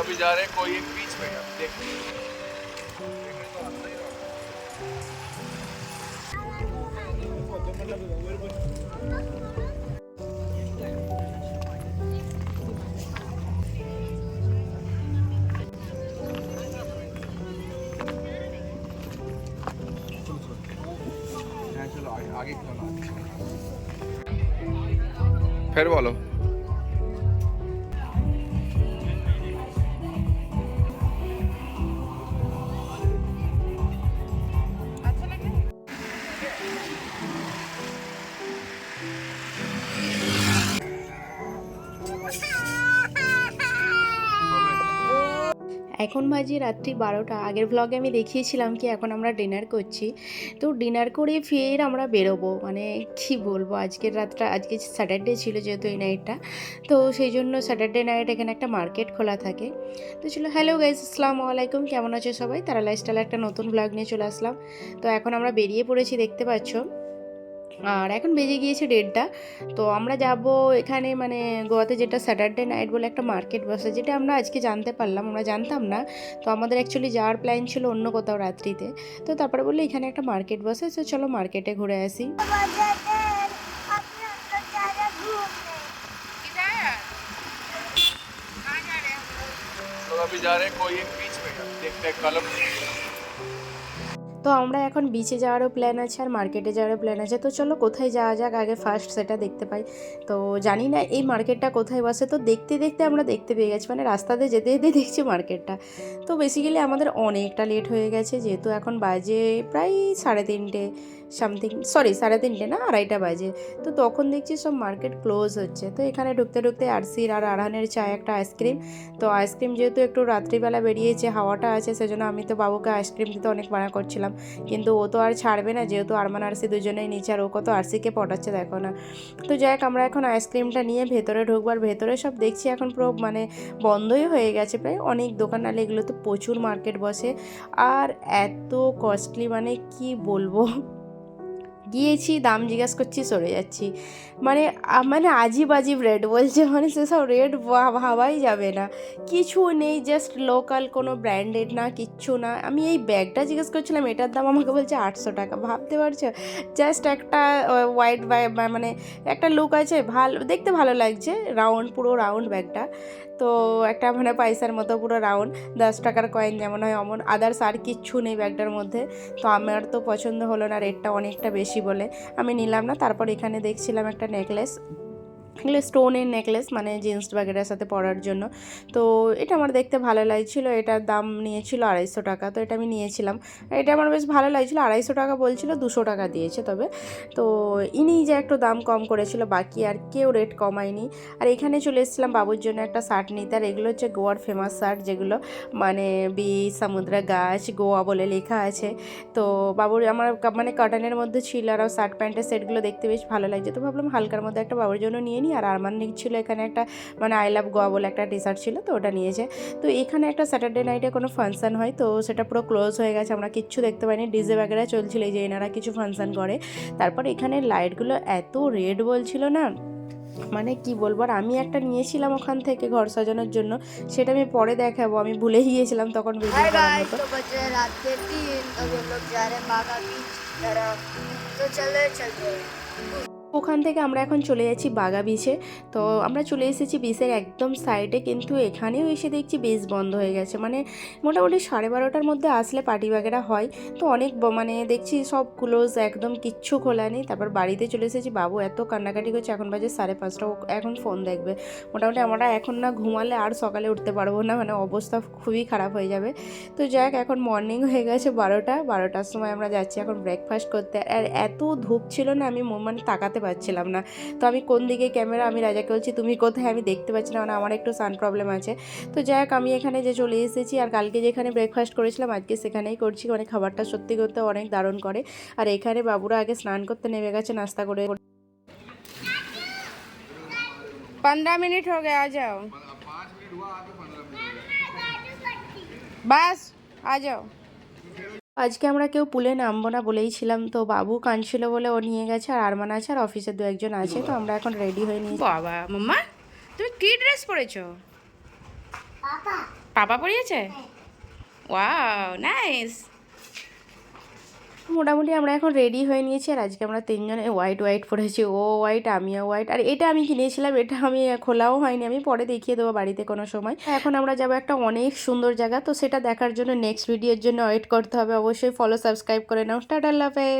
अभी जा रहे हैं कोई एक बीच में है, देखो। হ্যাঁ এখন বাজে রাত্রি বারোটা। আগের ব্লগে আমি দেখিয়েছিলাম কি এখন আমরা ডিনার করছি। তো ডিনার করে ফের আমরা বেরোবো। মানে কি বলব, আজকের রাতটা, আজকে স্যাটারডে ছিল যেহেতু এই নাইটটা তো সেই জন্য স্যাটারডে নাইট এখানে একটা মার্কেট খোলা থাকে। তো ছিল হ্যালো গাইজ আসসালামু আলাইকুম। কেমন আছে সবাই? তারা লাইফস্টাইল একটা নতুন ব্লগ নিয়ে চলে আসলাম। তো এখন আমরা বেরিয়ে পড়েছি, দেখতে পাচ্ছ? আর এখন বেজে গিয়েছে দেড়টা তো আমরা যাব এখানে মানে গোয়াতে যেটা স্যাটারডে নাইট বলে একটা মার্কেট বসে যেটা আমরা আজকে জানতে পারলাম আমরা জানতাম না তো আমাদের অ্যাকচুয়ালি যাওয়ার প্ল্যান ছিল অন্য কোথাও রাত্রিতে তো তারপরে বললো এখানে একটা মার্কেট বসে তো চলো মার্কেটে ঘুরে আসি तो अभी जा रहे हैं कोई एक बीच में है, देखते हैं कलम তো আমরা এখন বিচে যাওয়ারও প্ল্যান আছে আর মার্কেটে যাওয়ারও প্ল্যান আছে। তো চলো কোথায় যাওয়া যাক? আগে ফার্স্ট সেটা দেখতে পাই। তো জানি না এই মার্কেটটা কোথায় বসে? তো দেখতে দেখতে আমরা দেখতে পেয়ে গেছি। মানে রাস্তাতে যেতে যেতে দেখছি মার্কেটটা তো বেসিক্যালি আমাদের অনেকটা লেট হয়ে গেছে। যেহেতু এখন বাজে প্রায় সাড়ে তিনটে সামথিং সরি সাড়ে তিনটে না, আড়াইটা বাজে। তো তখন দেখছি সব মার্কেট ক্লোজ হচ্ছে। তো এখানে ঢুকতে ঢুকতে আরসির আর আরহানের চায় একটা আইসক্রিম তো আইসক্রিম যেহেতু একটু রাত্রিবেলা বেরিয়েছে, হাওয়াটা আছে, সেজন্য আমি তো বাবুকে আইসক্রিম দিতে অনেক মানা করছিলাম। কিন্তু ও তো আর ছাড়বে না, যেহেতু আরমান, আরসি দুজনেই নিচে আর ও কত আরসিকে পটাচ্ছে, দেখো না। তো যাই হোক আমরা এখন আইসক্রিমটা নিয়ে ভেতরে ঢুকবার ভেতরে সব দেখছি এখন পুরো মানে বন্ধই হয়ে গেছে। প্রায় অনেক দোকান আলে এগুলো তো প্রচুর মার্কেট বসে। আর এত কস্টলি মানে কি বলব? গিয়েছি, দাম জিজ্ঞাসা করছি, সরে যাচ্ছি। মানে মানে আজিব আজিব রেট বলছে মানে সেসব রেট ভাবাই যাবে না। কিছু নেই জাস্ট লোকাল কোনো ব্র্যান্ডেড না, কিচ্ছু না। আমি এই ব্যাগটা জিজ্ঞেস করছিলাম, এটার দাম আমাকে বলছে আটশো টাকা। ভাবতে পারছ? জাস্ট একটা হোয়াইট মানে একটা লুক আছে, ভালো, দেখতে ভালো লাগছে রাউন্ড পুরো রাউন্ড ব্যাগটা। তো একটা মানে পয়সার মতো পুরো রাউন্ড দশ টাকার কয়েন যেমন হয়, অমন। আদার্স আর কিচ্ছু নেই ব্যাগটার মধ্যে। তো আমার তো পছন্দ হলো না রেটটা অনেকটা বেশি বলে আমি নিলাম না। তারপর এখানে দেখছিলাম একটা নেকলেস এগুলো স্টোনের নেকলেস মানে জিন্স বাগেরার সাথে পরার জন্য। তো এটা আমার দেখতে ভালো লাগছিল, এটার দাম নিয়েছিল আড়াইশো টাকা, তো এটা আমি নিয়েছিলাম। এটা আমার বেশ ভালো লাগছিল, আড়াইশো টাকা বলছিল, দুশো টাকা দিয়েছে তবে। তো ইনি যে একটু দাম কম করেছিল, বাকি আর কেউ রেট কমায়নি। আর এখানে চলে এসেছিলাম বাবুর জন্য একটা শার্ট নিতে, আর এগুলো হচ্ছে গোয়ার ফেমাস শার্ট যেগুলো মানে বি সমুদ্র গাছ, গোয়া বলে লেখা আছে। তো বাবুর আমার মানে কটনের মধ্যে ছিল, আর শার্ট প্যান্টের সেটগুলো দেখতে বেশ ভালো লাগছে। তো ভাবলাম হালকার মধ্যে একটা বাবুর জন্য নিয়ে নিই আর আরমান ছিল এখানে একটা মানে আই লাভ গোয়া বলে একটা টি শার্ট ছিল তো ওটা নিয়েছে তো এখানে একটা স্যাটারডে নাইটে কোনো ফাংশন হয় তো সেটা পুরো ক্লোজ হয়ে গেছে আমরা কিচ্ছু দেখতে পাইনি। ডিজে বাগেরা চলছিল এই যে এনারা কিছু ফাংশন করে। তারপর এখানে লাইটগুলো এত রেড বলছিল না মানে কি বলব আর আমি একটা নিয়েছিলাম ওখান থেকে ঘর সাজানোর জন্য সেটা আমি পরে দেখাবো আমি ভুলে গিয়েছিলাম তখন ভিডিও ওখান থেকে আমরা এখন চলে যাচ্ছি বাগা বিচে তো আমরা চলে এসেছি বিচের একদম সাইডে কিন্তু এখানেও এসে দেখছি বিচ বন্ধ হয়ে গেছে। মানে মোটামুটি সাড়ে বারোটার মধ্যে আসলে পার্টি বাগেরা হয়। তো অনেক মানে দেখছি সব ক্লোজ একদম কিচ্ছু খোলা নেই। তারপর বাড়িতে চলে এসেছি। বাবু এত কান্নাকাটি করছে, এখন বাজে সাড়ে পাঁচটা। এখন ফোন দেখবে। মোটামুটি আমরা এখন না ঘুমালে আর সকালে উঠতে পারব না। মানে অবস্থা খুবই খারাপ হয়ে যাবে। তো যাক, এখন মর্নিং হয়ে গেছে বারোটা। বারোটার সময় আমরা যাচ্ছি এখন ব্রেকফাস্ট করতে। আর এত ধূপ ছিল না, আমি মানে তাকাতে পারছিলাম না তো আমি কোন দিকে ক্যামেরা আমি রাজাকে বলছি তুমি কোথায় আমি দেখতে পাচ্ছি না মানে আমার একটু সান প্রবলেম আছে তো যাক আমি এখানে যে চলে এসেছি আর কালকে যেখানে ব্রেকফাস্ট করেছিলাম আজকে সেখানেই করছি মানে খাবারটা সত্যি করতে অনেক দারুণ করে আর এখানে বাবুরা আগে স্নান করতে নেমে গেছে নাস্তা করে पंद्रह मिनट हो गए आ जाओ बस आ जाओ আজকে আমরা কেউ পুলে নামবো না বলেই ছিলাম। তো বাবু কাঁদছিল বলে ও নিয়ে গেছে আর আরমান আছে আর অফিসের দু একজন আছে। তো আমরা এখন রেডি হয়ে নিয়েছি। বাবা মাম্মা তুমি কি ড্রেস পরেছো? পাপা। পরিয়েছে? ওয়াও নাইস মোটামুটি আমরা এখন রেডি হয়ে নিয়েছি আর আজকে আমরা তিনজনে হোয়াইট হোয়াইট পরেছি। ও হোয়াইট আমিও হোয়াইট আর এটা আমি কিনেছিলাম, এটা আমি খোলাও হয়নি, আমি পরে দেখিয়ে দেবো বাড়িতে কোনো সময়। এখন আমরা যাব একটা অনেক সুন্দর জায়গা, তো সেটা দেখার জন্য নেক্সট ভিডিওর জন্য ওয়েট করতে হবে। অবশ্যই ফলো সাবস্ক্রাইব করে নাও। টাটা লাভে